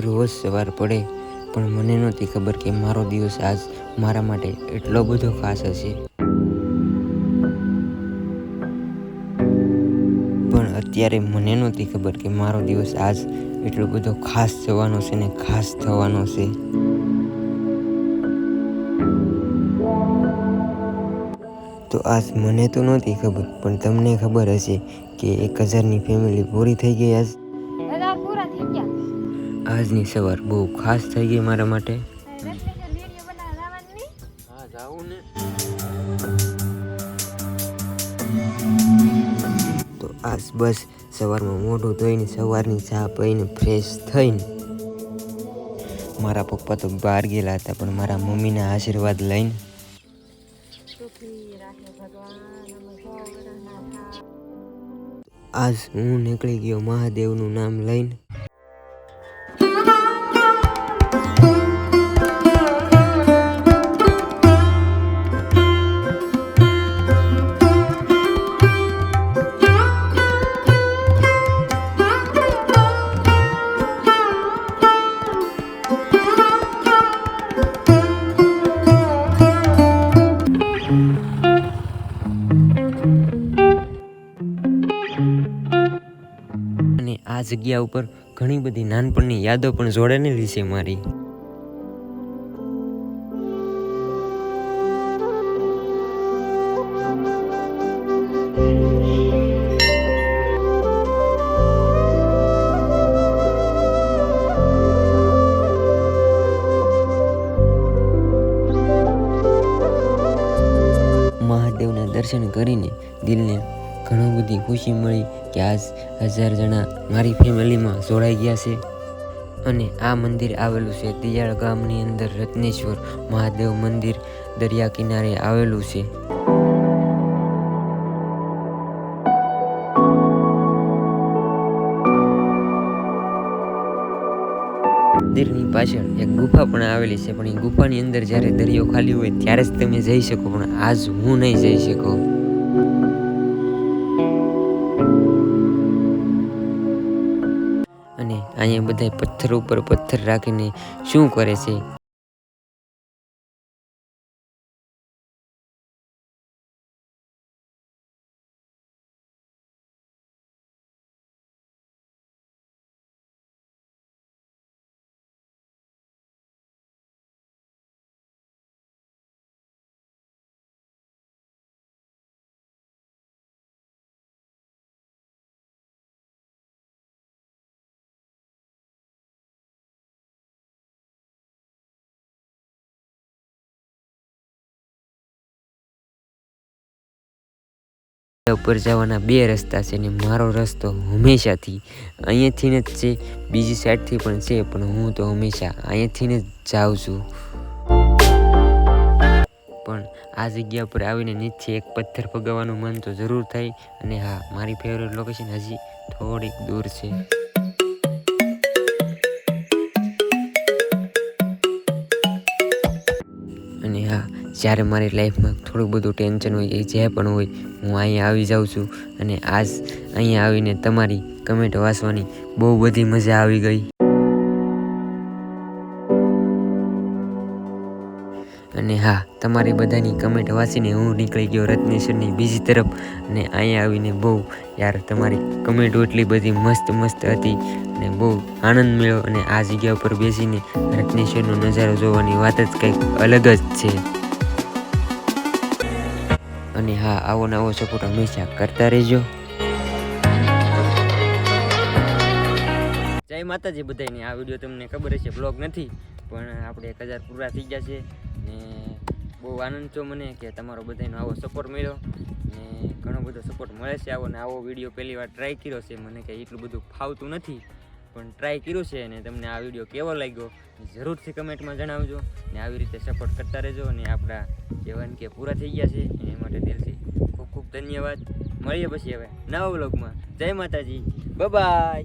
રોજ સવાર પડે, પણ મને નહોતી ખબર કે મારો દિવસ આજ મારા માટે એટલો બધો ખાસ હશે. પણ અત્યારે મને નહોતી ખબર કે મારો દિવસ આજ એટલો બધો ખાસ જવાનો છે ને ખાસ થવાનો છે. તો આજ મને તો નહોતી ખબર, પણ તમને ખબર હશે કે એક હજારની ફેમિલી પૂરી થઈ ગઈ આજ. આજની સવાર બહુ ખાસ થઈ ગઈ મારા માટે. તો આજ બસ સવારમાં મોઢું ધોઈને સવારની ચા પીને ફ્રેશ થઈને મારા પપ્પા તો બહાર ગયેલા હતા, પણ મારા મમ્મીના આશીર્વાદ લઈને આજ હું નીકળી ગયો મહાદેવનું નામ લઈને. આ જગ્યા ઉપર ઘણી બધી નાનપણની યાદો પણ જોડાયેલી છે મારી. મહાદેવના દર્શન કરીને દિલને ઘણું બધી ખુશી મળી કે આજ હજાર જણા મારી ફેમિલીમાં જોડાઈ ગયા છે. અને આ મંદિર આવેલું છે દિયાળ ગામની અંદર રત્નેશ્વર મહાદેવ મંદિર દરિયા કિનારે આવેલું છે. મંદિરની પાછળ એક ગુફા પણ આવેલી છે, પણ એ ગુફાની અંદર જ્યારે દરિયો ખાલી હોય ત્યારે જ તમે જઈ શકો, પણ આજ હું નહીં જઈ શકું. અહીંયા બધા પથ્થર ઉપર પથ્થર રાખીને શું કરે છે? ઉપર જવાના બે રસ્તા છે ને મારો રસ્તો હંમેશાથી. અહીંયાથી જ છે બીજી સાઈડથી પણ છે, પણ હું તો હંમેશા અહીંયાથી જ જાઉં છું. પણ આ જગ્યા પર આવીને નીચે એક પથ્થર ફગાવવાનું મન તો જરૂર થાય. અને હા, મારી ફેવરેટ લોકેશન હજી થોડીક દૂર છે. જ્યારે મારી લાઈફમાં થોડું બધું ટેન્શન હોય, એ જે પણ હોય, હું અહીંયા આવી જાઉં છું. અને આજ અહીંયા આવીને તમારી કમેન્ટ વાંચવાની બહુ બધી મજા આવી ગઈ. અને હા, તમારી બધાની કમેન્ટ વાંચીને હું નીકળી ગયો રત્નેશ્વરની બીજી તરફ. અને અહીંયા આવીને બહુ યાર, તમારી કમેન્ટો એટલી બધી મસ્ત મસ્ત હતી. અને બહુ આનંદ મળ્યો. અને આ જગ્યા ઉપર બેસીને રત્નેશ્વરનો નજારો જોવાની વાત જ કંઈક અલગ જ છે. અને હા, આવો ને આવો સપોર્ટ હંમેશા કરતા રહેજો. જય માતાજી બધાને આ વીડિયો તમને ખબર હશે બ્લોગ નથી, પણ આપણે એક હજાર પૂરા થઈ ગયા છે ને બહુ આનંદ છો મને કે તમારો બધાનો આવો સપોર્ટ મળ્યો ને ઘણો બધો સપોર્ટ મળે છે. આવો ને આવો વીડિયો પહેલી વાર ટ્રાય કર્યો છે. મને કે એટલું બધું ફાવતું નથી. પણ ટ્રાય કર્યું છે અને તમને આ વીડિયો કેવો લાગ્યો જરૂરથી કમેન્ટમાં જણાવજો ને આવી રીતે સપોર્ટ કરતા રહેજો અને આપણા જે કે પૂરા થઈ ગયા છે એ માટે દિલથી ખૂબ ખૂબ ધન્યવાદ. મળીએ પછી હવે નવા બ્લોગમાં જય માતાજી. બાય